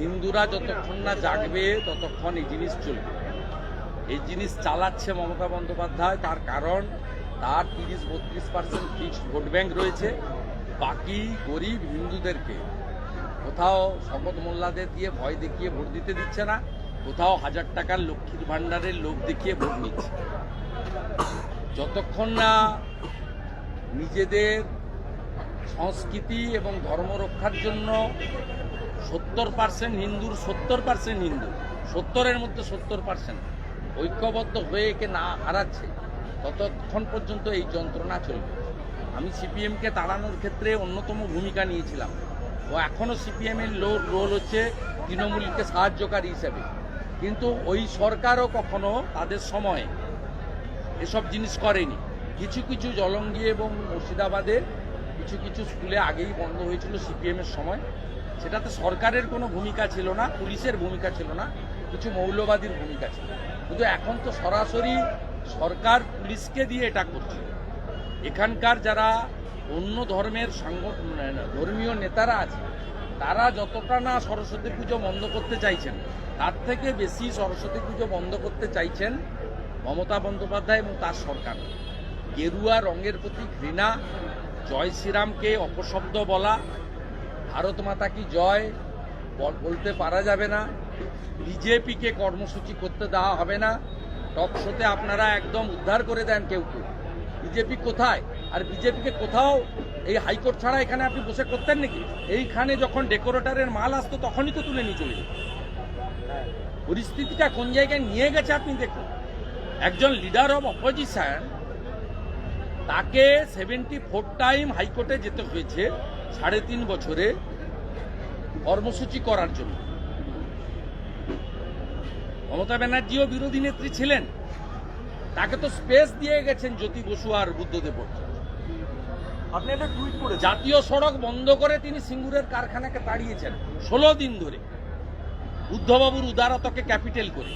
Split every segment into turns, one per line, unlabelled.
হিন্দুরা যতক্ষণ না জাগবে, ততক্ষণ এই জিনিস চলবে। এই জিনিস চালাচ্ছে মমতা বন্দ্যোপাধ্যায়, তার কারণ তার তিরিশ বত্রিশ পার্সেন্ট ফিক্সড ভোট ব্যাঙ্ক রয়েছে। বাকি গরিব হিন্দুদেরকে কোথাও শপথ মোল্লাদের দিয়ে ভয় দেখিয়ে ভোট দিতে দিচ্ছে না, কোথাও হাজার টাকার লক্ষ্মীর ভাণ্ডারের লোক দেখিয়ে ভোট নিচ্ছে। যতক্ষণ না নিজেদের সংস্কৃতি এবং ধর্ম রক্ষার জন্য সত্তর পার্সেন্ট হিন্দুর, সত্তর পার্সেন্ট হিন্দু। সত্তরের মধ্যে সত্তর পার্সেন্ট ঐক্যবদ্ধ হয়ে একে না হারাচ্ছে, ততক্ষণ পর্যন্ত এই যন্ত্রণা চলবে। আমি সিপিএমকে তাড়ানোর ক্ষেত্রে অন্যতম ভূমিকা নিয়েছিলাম। ও এখনও সিপিএমের রোল হচ্ছে তৃণমূলকে সাহায্যকারী হিসেবে। কিন্তু ওই সরকারও কখনো তাদের সময়ে এসব জিনিস করেনি। কিছু কিছু জলঙ্গি এবং মুর্শিদাবাদে কিছু কিছু স্কুলে আগেই বন্ধ হয়েছিল সিপিএমের সময়। সেটাতে সরকারের কোনো ভূমিকা ছিল না, পুলিশের ভূমিকা ছিল না, কিছু মৌলবাদীর ভূমিকা ছিল। কিন্তু এখন তো সরাসরি সরকার পুলিশকে দিয়ে এটা করছে। এখানকার যারা অন্য ধর্মের সাংগঠন ধর্মীয় নেতারা আছে, তারা যতটা না সরস্বতী পুজো বন্ধ করতে চাইছেন, তার থেকে বেশি সরস্বতী পুজো বন্ধ করতে চাইছেন মমতা বন্দ্যোপাধ্যায় এবং তার সরকার। গেরুয়া রঙের প্রতি ঘৃণা, জয় শ্রীরামকে অপশব্দ বলা ভারত মাতা কি জয় বল- বলতে পারা যাবে না। বিজেপিকে কর্মসূচি করতে দেওয়া হবে না। টক শোতে আপনারা একদম উদ্ধার করে দেন কেউ কেউ। বিজেপি কোথায়? আর বিজেপিকে কোথাও এই হাইকোর্ট ছাড়া এখানে আপনি বসে করতেন নাকি? এইখানে যখন ডেকোরেটরের মাল আসতো, তখনই তো তুলে নিয়ে চলে পরিস্থিতিটা কোন জায়গায় নিয়ে গেছে আপনি দেখুন। একজন লিডার অব অপোজিশন তাকে সেভেন্টি ফোর টাইম হাইকোর্টে যেতে হয়েছে সাড়ে তিন বছরে কর্মসূচি করার জন্য। মমতা ব্যানার্জিও বিরোধী নেত্রী ছিলেন। তাকে তো স্পেস দিয়ে গেছেন জ্যোতি বসু আর বুদ্ধদেব
আপনি একটা টুইট
জাতীয় সড়ক বন্ধ করে তিনি সিঙ্গুরের কারখানাকে তাড়িয়েছেন ষোলো দিন ধরে। বুদ্ধবাবুর উদারতাকে ক্যাপিটাল করে।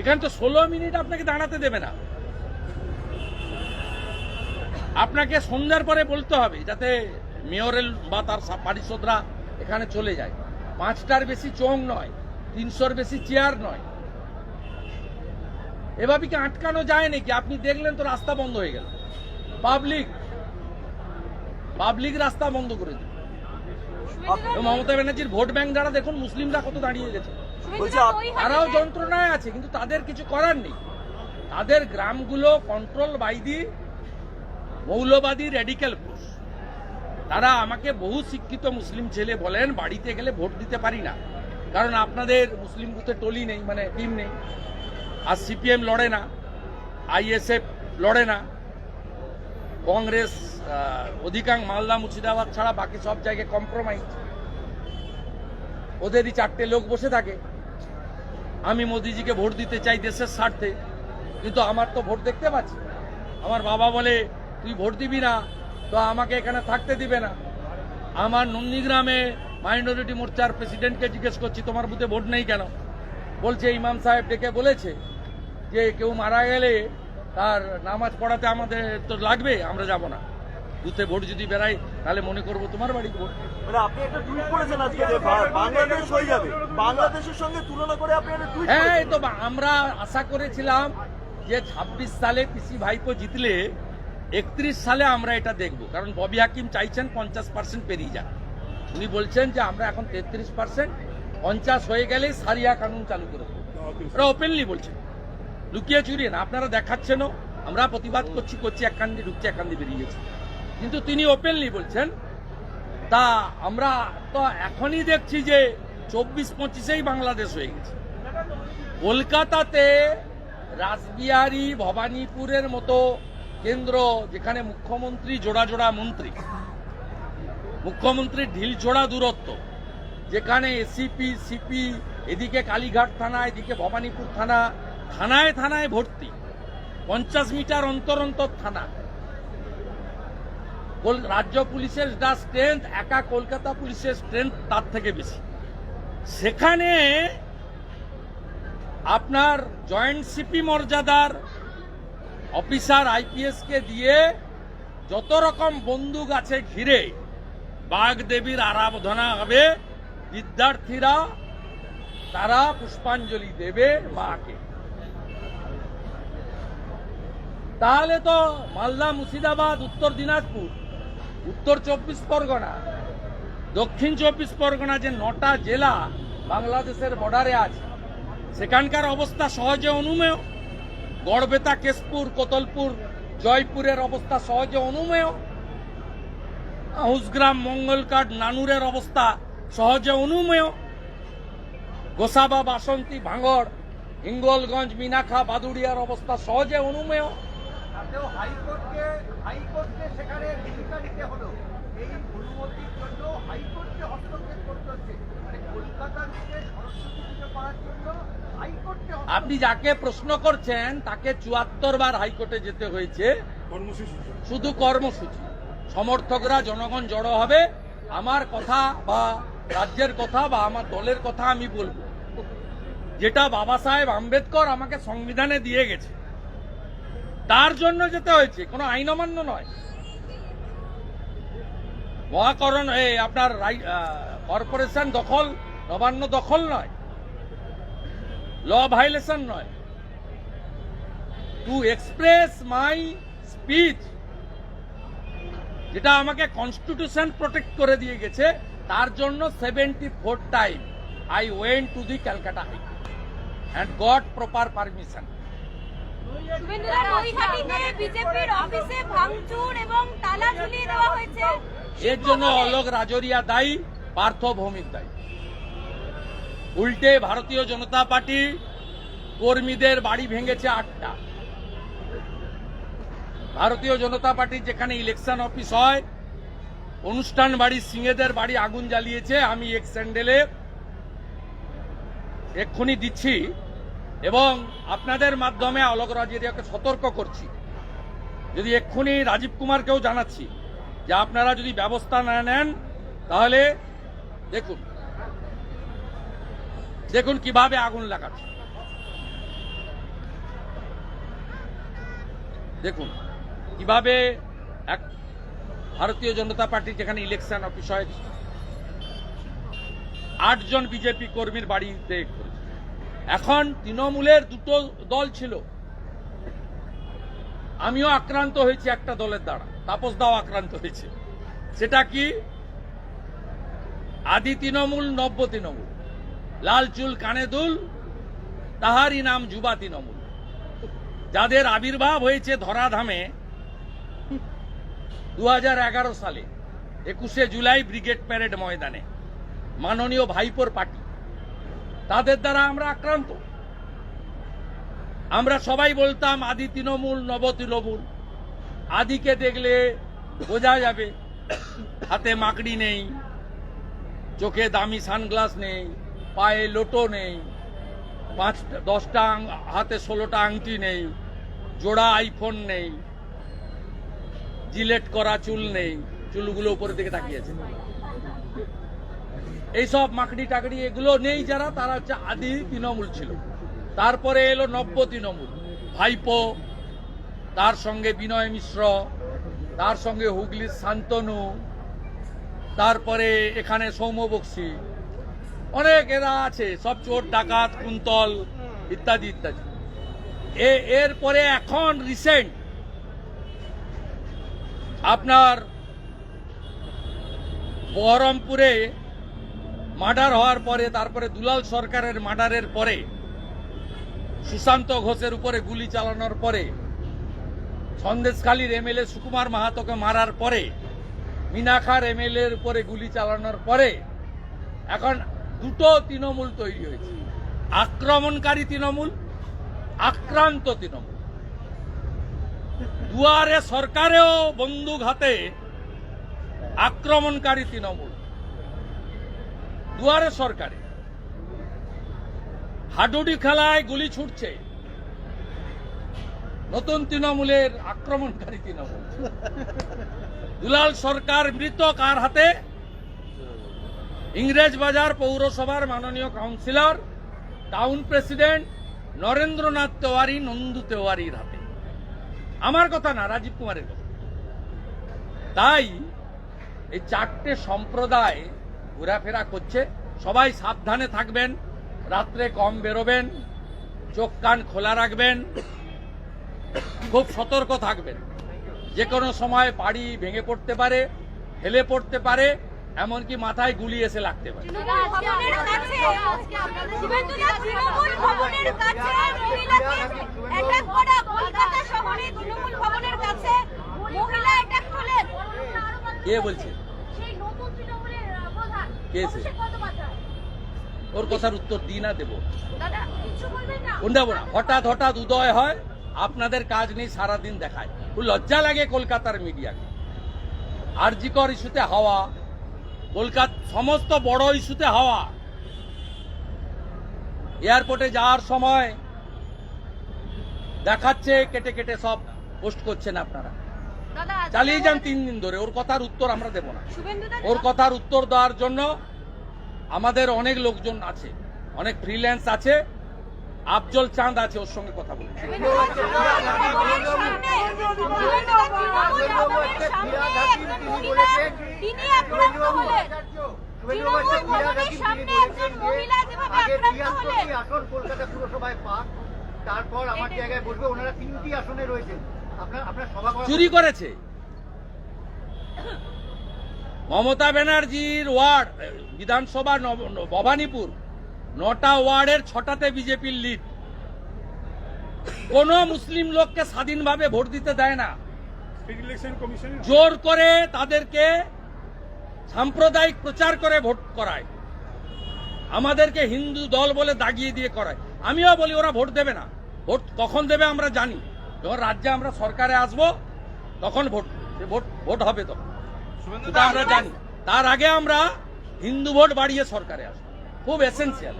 এখানে তো ষোলো মিনিট আপনাকে দাঁড়াতে দেবে না। আপনাকে সন্ধ্যার পরে বলতে হবে যাতে মেয়রেল বা তার পারিষদরা এখানে চলে যায়। পাঁচটার বেশি চোং নয় তিনশোর বেশি চেয়ার নয়। এভাবে কি আটকানো যায় নাকি? আপনি দেখলেন তো রাস্তা বন্ধ হয়ে গেল। পাবলিক পাবলিক রাস্তা বন্ধ করে দিল। মমতা ব্যানার্জির ভোট ব্যাংক যারা দেখুন মুসলিমরা কত দাঁড়িয়ে গেছে।
বলছি
তারাও যন্ত্রণায় আছে কিন্তু তাদের কিছু করার নেই। তাদের গ্রামগুলো কন্ট্রোল বাই দি মৌলবাদী রেডিক্যাল ফোর্স তারা আমাকে বহু শিক্ষিত মুসলিম ছেলে বলেন, বাড়িতে গেলে ভোট দিতে পারি না। কারণ আপনাদের মুসলিম বুথে টলি নেই মানে টিম নেই। আর সিপিএম লড়ে না আইএসএফ লড়ে না। কংগ্রেস অধিকাংশ মালদা, মুর্শিদাবাদ ছাড়া বাকি সব জায়গায় কম্প্রোমাইজ ওদেরই চারটে লোক বসে থাকে। আমি মোদিজিকে ভোট দিতে চাই দেশের স্বার্থে, কিন্তু আমার তো ভোট দেখতে পাচ্ছি আমার বাবা বলে তুই ভোট দিবি না তো আমাকে এখানে থাকতে দিবে না। আমার নন্দীগ্রামে মাইনরিটি মোর্চার প্রেসিডেন্টকে জিজ্ঞেস করছি তোমার বুথে ভোট নেই কেন? বলছে ইমাম সাহেব ডেকে বলেছে যে কেউ মারা গেলে তার নামাজ পড়াতে আমাদের তো লাগবে আমরা যাব না। বুথে ভোট যদি বেড়াই তাহলে মনে করব তোমার বাড়ি ভোট।
মানে আপনি একটা টুইট করেছেন আজকে যে বাংলাদেশ হয়ে যাবে। বাংলাদেশের সঙ্গে তুলনা করে আপনি একটা টুইট
হ্যাঁ এই তো আমরা আশা করেছিলাম যে ২৬ সালে পিসি ভাইপো জিতলে একত্রিশ সালে আমরা এটা দেখব। কারণ ববি হাকিম চাইছেন পঞ্চাশ পার্সেন্ট পেরিয়ে যান উনি বলছেন যে আমরা এখন তেত্রিশ পার্সেন্ট পঞ্চাশ হয়ে গেলেই সারিয়া কানুন চালু করে দেবো। ওপেনলি বলছেন। লুকিয়ে চুরিয়ে না, আপনারা দেখাচ্ছেনও। আমরা প্রতিবাদ করছি করছি, এক কান্দি ঢুকছে, এক কান্দি বেরিয়ে গেছে। কিন্তু তিনি ওপেনলি বলছেন, তা আমরা তো এখনই দেখছি যে চব্বিশ পঁচিশেই বাংলাদেশ হয়ে গেছে। কলকাতাতে রাসবিহারী, ভবানীপুরের মতো কেন্দ্র যেখানে মুখ্যমন্ত্রী জোড়া জোড়া মন্ত্রী। মুখ্যমন্ত্রী ঢিল জোড়া দূরত্ব, যেখানে এসিপি, সিপি, এদিকে কালীঘাট থানা, এদিকে ভবানীপুর থানা, থানায় থানায় ভর্তি, পঞ্চাশ মিটার অন্তর অন্তর থানা। রাজ্য পুলিশের যা স্ট্রেংথ একা কলকাতা পুলিশের স্ট্রেংথ তার থেকে বেশি। সেখানে আপনার জয়েন্ট সিপি মর্যাদার অফিসার আইপিএসকে দিয়ে যত রকম বন্দুক আছে ঘিরে বাঘ দেবীর আরাধনা হবে, বিদ্যার্থীরা তারা পুষ্পাঞ্জলি দেবে মাকে। তাহলে তো মালদা মুর্শিদাবাদ, উত্তর দিনাজপুর, উত্তর চব্বিশ পরগনা, দক্ষিণ চব্বিশ পরগনা যে নটা জেলা বাংলাদেশের বর্ডারে আছে, সেখানকার অবস্থা সহজে অনুমেয়। গড়বেতা, কেশপুর, কোতলপুর, জয়পুরের অবস্থা সহজে অনুমেয়। হুসগ্রাম মঙ্গলকাট, নানুরের অবস্থা সহজে অনুমেয়। গোসাবা, বাসন্তী, ভাঙড়, হিঙ্গলগঞ্জ মিনাখা বাদুড়িয়ার অবস্থা সহজে অনুমেয়।
হাইকোর্টকে হস্তক্ষেপ করতে হচ্ছে। মানে সরস্বতী পুজো করার জন্য
আপনি যাকে প্রশ্ন করছেন, তাকে চুয়াত্তর বার হাইকোর্টে যেতে হয়েছে। শুধু কর্মসূচি। সমর্থকরা, জনগণ জড়ো হবে। আমার কথা বা রাজ্যের কথা বা আমার দলের কথা আমি বলব। যেটা বাবা সাহেব আম্বেদকর আমাকে সংবিধানে দিয়ে গেছে। তার জন্য যেতে হয়েছে, কোনো আইন অমান্য নয়। মহাকরণ আপনার কর্পোরেশন দখল, নবান্ন দখল নয়। ল ভাইলেশন নয়। টু এক্সপ্রেস মাই স্পিচ যেটা আমাকে কনস্টিটিউশন প্রোটেক্ট করে দিয়ে গেছে তার জন্য seventy four time I went to the Calcutta High Court and got proper permission এর জন্য অলোক রাজরিয়া দায়ী পার্থ ভৌমিক দায়ী। উল্টে ভারতীয় জনতা পার্টি কর্মীদের বাড়ি ভেঙেছে আটটা। ভারতীয় জনতা পার্টির যেখানে ইলেকশন অফিস হয়, অনুষ্ঠান বাড়ি সিংহেদের বাড়ি আগুন জ্বালিয়েছে, আমি এক স্যান্ডেলে এক্ষুনি দিচ্ছি এবং আপনাদের মাধ্যমে অলোক রাজরিয়াকে সতর্ক করছি। যদি এক্ষুনি রাজীব কুমারকেও জানাচ্ছি যে আপনারা যদি ব্যবস্থা না নেন, তাহলে দেখুন দেখুন কীভাবে আগুন লাগাচ্ছে। দেখুন কীভাবে এক ভারতীয় জনতা পার্টির যেখানে ইলেকশন অফিস হয়, আটজন বিজেপি কর্মীর বাড়িতে। এখন তৃণমূলের দুটো দল ছিল। আমিও আক্রান্ত হয়েছি একটা দলের দ্বারা, তাপস দাও আক্রান্ত হয়েছে। সেটা কি? আদি তৃণমূল, নব্য তৃণমূল। লাল চুল কানে দুল, তাহারই নাম যুবা তৃণমূল যাদের আবির্ভাব হয়েছে ধরাধামে দু হাজার এগারো সালে, একুশে জুলাই ব্রিগেড প্যারেড ময়দানে, মাননীয় ভাইপোর পার্টি। তাদের দ্বারা আমরা আক্রান্ত। আমরা সবাই বলতাম, আদি তৃণমূল, নব তৃণমূল। আদিকে দেখলে বোঝা যাবে, হাতে মাকড়ি নেই, চোখে দামি সানগ্লাস নেই। পায়ে লোটো নেই পাঁচ দশটা হাতে ষোলোটা আংটি নেই, জোড়া আইফোন নেই, জিলেট করা চুল নেই, চুলগুলো উপরের দিকে তাকিয়েছে। এইসব মাকড়ি টাকড়ি এগুলো নেই যারা, তারা হচ্ছে আদি তৃণমূল ছিল। তারপরে এলো নব্য তৃণমূল, ভাইপো, তার সঙ্গে বিনয় মিশ্র, তার সঙ্গে হুগলির শান্তনু, তারপরে এখানে সৌম্য বক্সি অনেক এরা আছে, সব চোর, ডাকাত, কুন্তল, ইত্যাদি ইত্যাদি। এ এরপরে এখন রিসেন্ট আপনার বহরমপুরে মার্ডার হওয়ার পরে, তারপরে দুলাল সরকারের মার্ডারের পরে, সুশান্ত ঘোষের উপরে গুলি চালানোর পরে, সন্দেশখালীর এমএলএ সুকুমার মাহাতোকে মারার পরে, মিনাখার এমএলএ এর উপরে গুলি চালানোর পরে, এখন দুটো তৃণমূল তৈরি হয়েছে। আক্রমণকারী তৃণমূল, আক্রান্ত তৃণমূল। দুয়ারে সরকারেও বন্দুক হাতে আক্রমণকারী তৃণমূল। দুয়ারে সরকারে। হাডুডি খেলায় গুলি ছুটছে। নতুন তৃণমূলের আক্রমণকারী তৃণমূল। দুলাল সরকার মৃত কার হাতে? ইংরেজ বাজার পৌরসভার মাননীয় councillor, town president Narendranath Tewari, Nandu তেওয়ারির হাতে। আমার কথা না, রাজীব কুমারের কথা। তাই এই চারটে সম্প্রদায় ঘোরাফেরা করছে। সবাই সাবধানে থাকবেন, রাত্রে কম বেরোবেন, চোখ কান খোলা রাখবেন, খুব সতর্ক থাকবেন। যে কোনো সময় বাড়ি ভেঙে পড়তে পারে, হেলে পড়তে পারে এমনকি মাথায় গুলি এসে লাগতে পারে। কে বলছে? কে? ওর কথার উত্তর দিই না দেবো।
দাদা কিছু বলবেন না?
কোন দেবো না হঠাৎ হঠাৎ উদয় হয় আপনাদের কাজ নেই সারাদিন দেখায়। লজ্জা লাগে কলকাতার মিডিয়াকে। আরজিকর ইস্যুতে হাওয়া কলকাতা সমস্ত বড় ইস্যুতে হাওয়া। এয়ারপোর্টে যাওয়ার সময় দেখাচ্ছে কেটে কেটে সব পোস্ট করছেন আপনারা। চালিয়ে যান তিন দিন ধরে ওর কথার উত্তর আমরা দেব না। ওর কথার উত্তর দেওয়ার জন্য আমাদের অনেক লোকজন আছে অনেক ফ্রিল্যান্স আছে। আফজল চাঁদ আছে ওর সঙ্গে কথা বলে।
আসন পুরসভায় তারপর আমার জায়গায় ওনারা তিনটি আসনে রয়েছেন আপনার
চুরি করেছে। মমতা ব্যানার্জির ওয়ার্ড বিধানসভা ভবানীপুর। নটা ওয়ার্ডের ছটাতে বিজেপির লিড কোন মুসলিম লোককে স্বাধীনভাবে ভোট দিতে দেয় না। জোর করে তাদেরকে সাম্প্রদায়িক প্রচার করে ভোট করায়। আমাদেরকে হিন্দু দল বলে দাগিয়ে দিয়ে করায়। আমিও বলি ওরা ভোট দেবে না। ভোট কখন দেবে আমরা জানি। যখন রাজ্যে আমরা সরকারে আসব তখন ভোট ভোট ভোট হবে তখন। আমরা জানি। তার আগে আমরা হিন্দু ভোট বাড়িয়ে সরকারে আসব। খুব এসেন্সিয়াল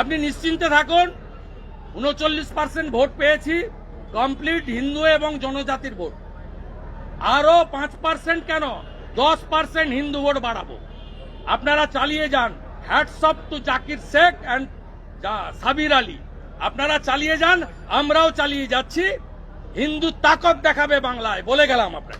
আপনি নিশ্চিন্তে থাকুন উনচল্লিশ পার্সেন্ট ভোট পেয়েছি কমপ্লিট হিন্দু এবং জনজাতির ভোট। আরও পাঁচ পার্সেন্ট কেন? দশ পার্সেন্ট হিন্দু ভোট বাড়াবো। আপনারা চালিয়ে যান। Hats off to Zakir Sheikh and Sabir Ali আপনারা চালিয়ে যান আমরাও চালিয়ে যাচ্ছি। হিন্দু তাকত দেখাবে বাংলায় বলে গেলাম আপনার